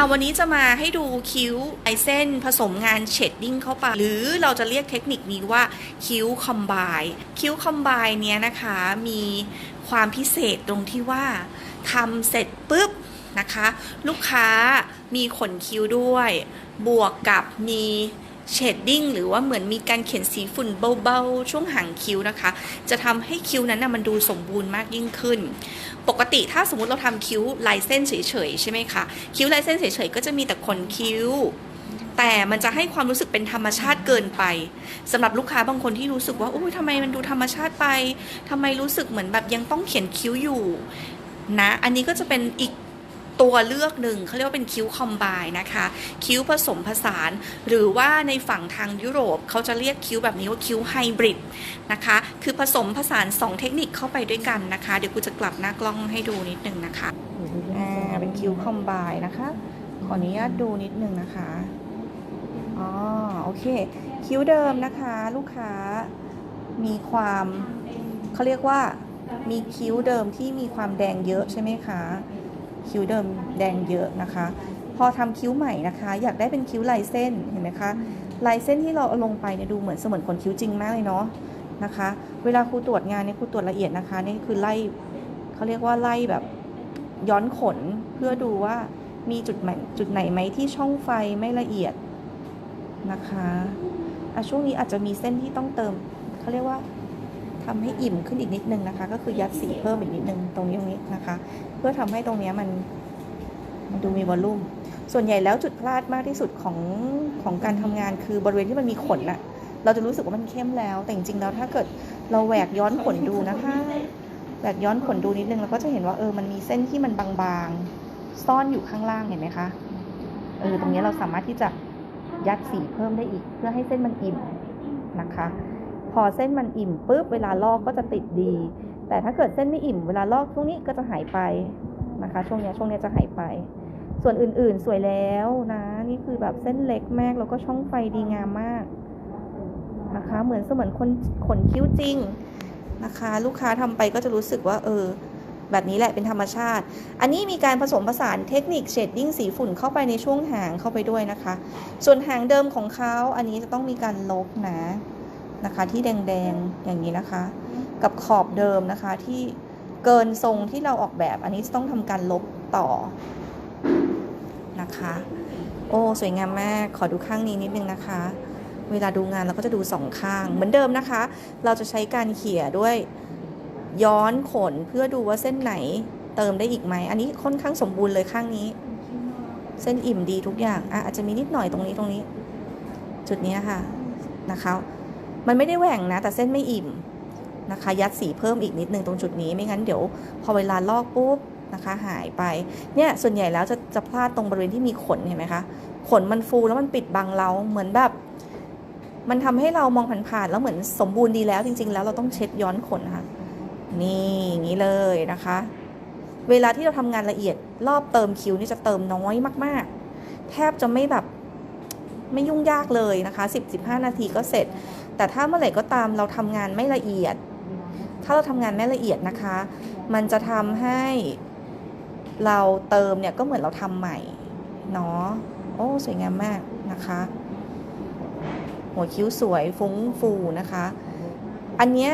เอาวันนี้จะมาให้ดูคิ้วไอเส้นผสมงานเชดดิ้งเข้าไป หรือเราจะเรียกเทคนิคนี้ว่าคิ้วคอมไบคิ้วคอมไบเนี้ยนะคะมีความพิเศษตรงที่ว่าทำเสร็จปุ๊บนะคะ ลูกค้ามีขนคิ้วด้วย บวกกับมี เชดดิ้งหรือว่าเหมือนมีการเขียนสีฝุ่นเบาๆ ช่วงหางคิ้วนะคะ จะทำให้คิ้วนั้นนะมันดูสมบูรณ์มากยิ่งขึ้น ปกติถ้าสมมติเราทำคิ้วลายเส้นเฉยๆใช่ไหมคะคิ้วลายเส้นเฉยๆก็จะมีแต่ขนคิ้วแต่มันจะให้ความรู้สึกเป็นธรรมชาติเกินไปสำหรับลูกค้าบางคนที่รู้สึกว่าโอ้ยทำไมมันดูธรรมชาติไปทำไมรู้สึกเหมือนแบบยังต้องเขียนคิ้วอยู่ นะ อันนี้ก็จะเป็นอีก ตัวเลือกหนึ่งเขาเรียกว่าเป็นคิ้วคอมไบนะคะ คิ้วผสมผสาน หรือว่าในฝั่งทางยุโรปเขาจะเรียกคิ้วแบบนี้ว่าคิ้วไฮบริดนะคะ คือผสมผสาน 2 เทคนิคเข้าไปด้วยกันนะคะ เดี๋ยวกูจะกลับหน้ากล้องให้ดูนิดนึงนะคะอ่าเป็นคิ้วคอมไบนะคะ ขออนุญาตดูนิดนึงนะคะอ๋อโอเค คิ้วเดิมนะคะ ลูกค้ามีความเขาเรียกว่ามีคิ้วเดิมที่มีความแดงเยอะใช่ไหมคะ คิ้วเดิมแดงเยอะนะคะ พอทำคิ้วใหม่นะคะ อยากได้เป็นคิ้วลายเส้นเห็นไหมคะลายเส้นที่เราเอาลงไปเนี่ยดูเหมือนเสมือนขนคิ้วจริงมากเลยเนาะนะคะ เวลาครูตรวจงานเนี่ยครูตรวจละเอียดนะคะนี่คือไล่เขาเรียกว่าไล่แบบย้อนขนเพื่อดูว่ามีจุดไหนจุดไหนไหมที่ช่องไฟไม่ละเอียดนะคะอะช่วงนี้อาจจะมีเส้นที่ต้องเติมเขาเรียกว่าทำให้อิ่มขึ้นอีกนิดนึงนะคะ ก็คือยัดสีเพิ่มอีกนิดนึงตรงนี้ตรงนี้นะคะ เพื่อทำให้ตรงนี้มันมันดูมีวอลลุ่ม ส่วนใหญ่แล้วจุดพลาดมากที่สุดของของการทำงานคือบริเวณที่มันมีขนน่ะเราจะรู้สึกว่ามันเข้มแล้ว แต่จริงๆแล้วถ้าเกิดเราแหวกย้อนขนดูนะคะแหวกย้อนขนดูนิดนึงเราก็จะเห็นว่าเออมันมีเส้นที่มันบางๆ ซ่อนอยู่ข้างล่างเห็นไหมคะเออตรงนี้เราสามารถที่จะยัดสีเพิ่มได้อีก เพื่อให้เส้นมันอิ่มนะคะ พอเส้นมันอิ่มปุ๊บเวลาลอกก็จะติดดี แต่ถ้าเกิดเส้นไม่อิ่มเวลาลอกช่วงนี้ก็จะหายไปนะคะ ช่วงเนี้ยช่วงเนี้ยจะหายไป ส่วนอื่นๆสวยแล้วนะ นี่คือแบบเส้นเล็กมากแล้วก็ช่องไฟดีงามมากนะคะ เหมือนเสมือนคนขนคิ้วจริงนะคะ ลูกค้าทำไปก็จะรู้สึกว่า เออ แบบนี้แหละเป็นธรรมชาติ อันนี้มีการผสมผสานเทคนิคเชดดิ้งสีฝุ่นเข้าไปในช่วงหางเข้าไปด้วยนะคะ ส่วนหางเดิมของเขาอันนี้จะต้องมีการลบนะ นะคะที่แดงๆอย่างนี้นะคะ กับขอบเดิมนะคะที่เกินทรงที่เราออกแบบอันนี้ต้องทำการลบต่อนะคะ โอ้สวยงามมากขอดูข้างนี้นิดนึงนะคะ เวลาดูงานเราก็จะดูสองข้างเหมือนเดิมนะคะ เราจะใช้การเขี่ยด้วยย้อนขนเพื่อดูว่าเส้นไหนเติมได้อีกไหม อันนี้ค่อนข้างสมบูรณ์เลยข้างนี้ เส้นอิ่มดีทุกอย่างอะอาจจะมีนิดหน่อยตรงนี้ตรงนี้ จุดนี้ค่ะนะคะ มันไม่ได้แหว่งนะ แต่เส้นไม่อิ่มนะคะ ยัดสีเพิ่มอีกนิดนึงตรงจุดนี้ไม่งั้นเดี๋ยวพอเวลาลอกปุ๊บนะคะหายไปเนี่ยส่วนใหญ่แล้วจะจะพลาดตรงบริเวณที่มีขนเห็นไหมคะขนมันฟูแล้วมันปิดบังเราเหมือนแบบ มันทำให้เรามองผ่านๆแล้วเหมือนสมบูรณ์ดีแล้วจริง ๆ แล้วเราต้องเช็ดย้อนขนค่ะนี่อย่างนี้เลยนะคะ เวลาที่เราทำงานละเอียดรอบเติมคิ้วนี่จะเติมน้อยมาก ๆ แทบจะไม่แบบไม่ยุ่งยากเลยนะคะ 10-15 นาทีก็เสร็จ แต่ถ้าเมื่อไหร่ก็ตามเราทำงานไม่ละเอียด ถ้าเราทำงานไม่ละเอียดนะคะ มันจะทำให้เราเติมเนี่ยก็เหมือนเราทำใหม่เนาะโอ้สวยงามมากนะคะ หัวคิ้วสวยฟุ้งฟูนะคะ อันเนี้ย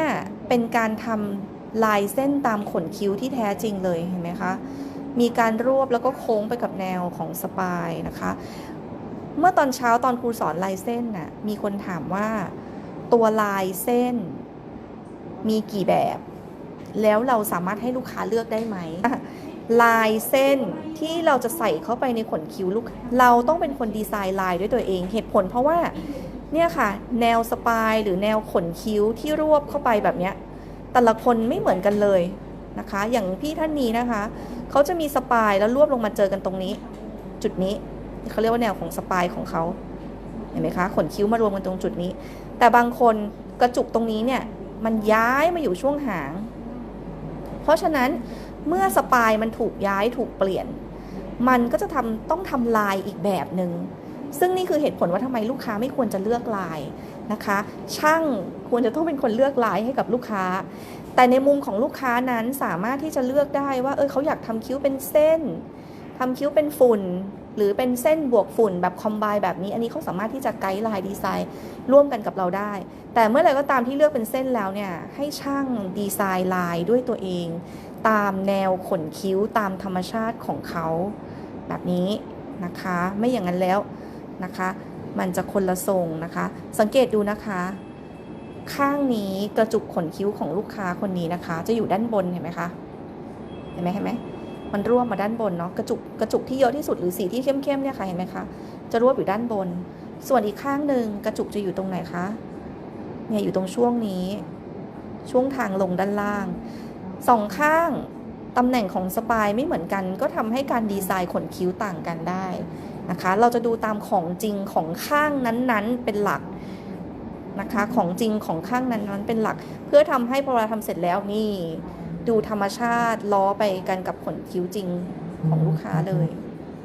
เป็นการทำลายเส้นตามขนคิ้วที่แท้จริงเลยเห็นไหมคะมีการรวบแล้วก็โค้งไปกับแนวของสปายนะคะ เมื่อตอนเช้าตอนครูสอนลายเส้นน่ะมีคนถามว่า ตัวลายเส้น มีกี่แบบ แล้วเราสามารถให้ลูกค้าเลือกได้ไหม ลายเส้นที่เราจะใส่เข้าไปในขนคิ้วลูก เราต้องเป็นคนดีไซน์ลายด้วยตัวเอง เหตุผลเพราะว่าเนี่ยค่ะ แนวสปายหรือแนวขนคิ้วที่รวบเข้าไปแบบเนี้ย แต่ละคนไม่เหมือนกันเลยนะคะ อย่างพี่ท่านนี้นะคะเขาจะมีสปายแล้วรวบลงมาเจอกันตรงนี้ จุดนี้เขาเรียกว่าแนวของสปายของเขาเห็นไหมคะ ขนคิ้วมารวมกันตรงจุดนี้ แต่บางคนกระจุกตรงนี้เนี่ยมันย้ายมาอยู่ช่วงหาง เพราะฉะนั้นเมื่อสปายมันถูกย้ายถูกเปลี่ยน มันก็จะทำต้องทำลายอีกแบบหนึง่งซึ่งนี่คือเหตุผลว่าทำไมลูกค้าไม่ควรจะเลือกลายนะคะ ช่างควรจะต้องเป็นคนเลือกลายให้กับลูกค้า แต่ในมุมของลูกค้านั้นสามารถที่จะเลือกได้ว่าเออเขาอยากทำคิ้วเป็นเส้นทำคิ้วเป็นฝุ่น หรือเป็นเส้นบวกฝุ่นแบบคอมไบแบบนี้ อันนี้เขาสามารถที่จะไกด์ไลน์ดีไซน์ร่วมกันกับเราได้ แต่เมื่อไหร่ก็ตามที่เลือกเป็นเส้นแล้วเนี่ยให้ช่างดีไซน์ลายด้วยตัวเอง ตามแนวขนคิ้วตามธรรมชาติของเขาแบบนี้นะคะ ไม่อย่างนั้นแล้วนะคะ มันจะคนละทรงนะคะ สังเกตดูนะคะ ข้างนี้กระจุกขนคิ้วของลูกค้าคนนี้นะคะ จะอยู่ด้านบนเห็นไหมคะเห็นไหมเห็นไหม มันร่วบมาด้านบนเนาะกระจุกกระจุกที่เยอะที่สุดหรือสีที่เข้มๆเนี่ยค่ะเห็นไหมคะจะรวบอยู่ด้านบน ส่วนอีกข้างหนึ่งกระจุกจะอยู่ตรงไหนคะเนี่ยอยู่ตรงช่วงนี้ ช่วงทางลงด้านล่างสองข้างตำแหน่งของสปายไม่เหมือนกัน ก็ทำให้การดีไซน์ขนคิ้วต่างกันได้นะคะ เราจะดูตามของจริงของข้างนั้นๆเป็นหลักนะคะ ของจริงของข้างนั้นๆเป็นหลัก เพื่อทำให้พอเราทำเสร็จแล้วนี่ ดูธรรมชาติล้อไปกันกับขนคิ้วจริงของลูกค้าเลย